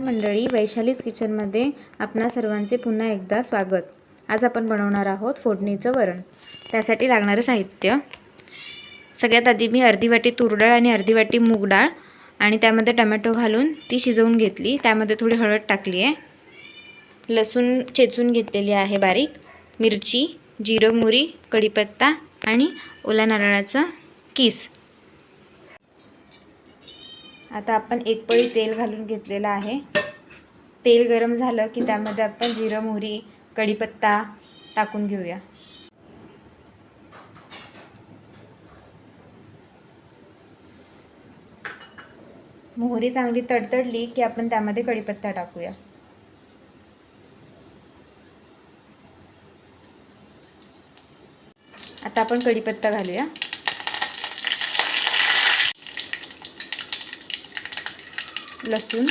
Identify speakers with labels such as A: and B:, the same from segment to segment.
A: मंडळी वैशालीज किचनमध्ये आपणा सर्वांचे पुन्हा एकदा स्वागत. आज आपण बनवणार आहोत फोडणीचं वरण. त्यासाठी लागणारं साहित्य. सगळ्यात आधी मी अर्धी वाटी तूर डाळ आणि अर्धी वाटी मूग डाळ आणि त्यामध्ये टमॅटो घालून ती शिजवून घेतली. त्यामध्ये थोडी हळद टाकली आहे लसूण चेचून घेतलेली आहे बारीक. मिरची जिरं मुरी कढीपत्ता आणि ओल्या नारळाचा किस. आता आपण एक पळी तेल घालून घेतलेलं आहे. तेल गरम झालं की त्यामध्ये आपण जिरं मोहरी कढीपत्ता टाकून घेऊया. मोहरी चांगली तडतडली की आपण त्यामध्ये कढीपत्ता टाकूया. आता आपण कढीपत्ता घालूया. लसूण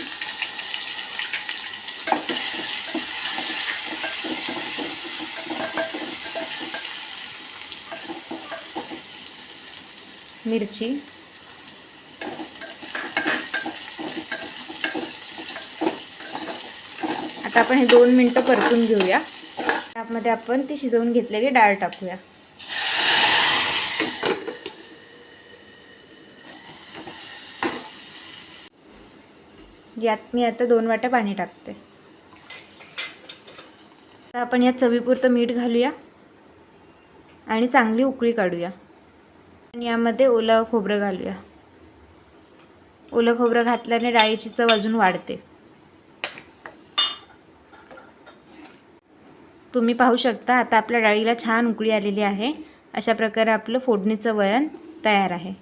A: मिरची आता आपण हे दोन मिनटं परतून घेऊया. त्यामध्ये आपण ती शिजवून घेतलेली डाळ टाकूया. यात मी आता दोन वाट्या पाणी टाकते. आता आपण यात चवीपुरतं मीठ घालूया आणि चांगली उकळी काढूया. आणि यामध्ये ओलं खोबरं घालूया. ओलं खोबरं घातल्याने डाळीची चव अजून वाढते. तुम्ही पाहू शकता आता आपल्या डाळीला छान उकळी आलेली आहे. अशा प्रकारे आपलं फोडणीचं वरण तयार आहे.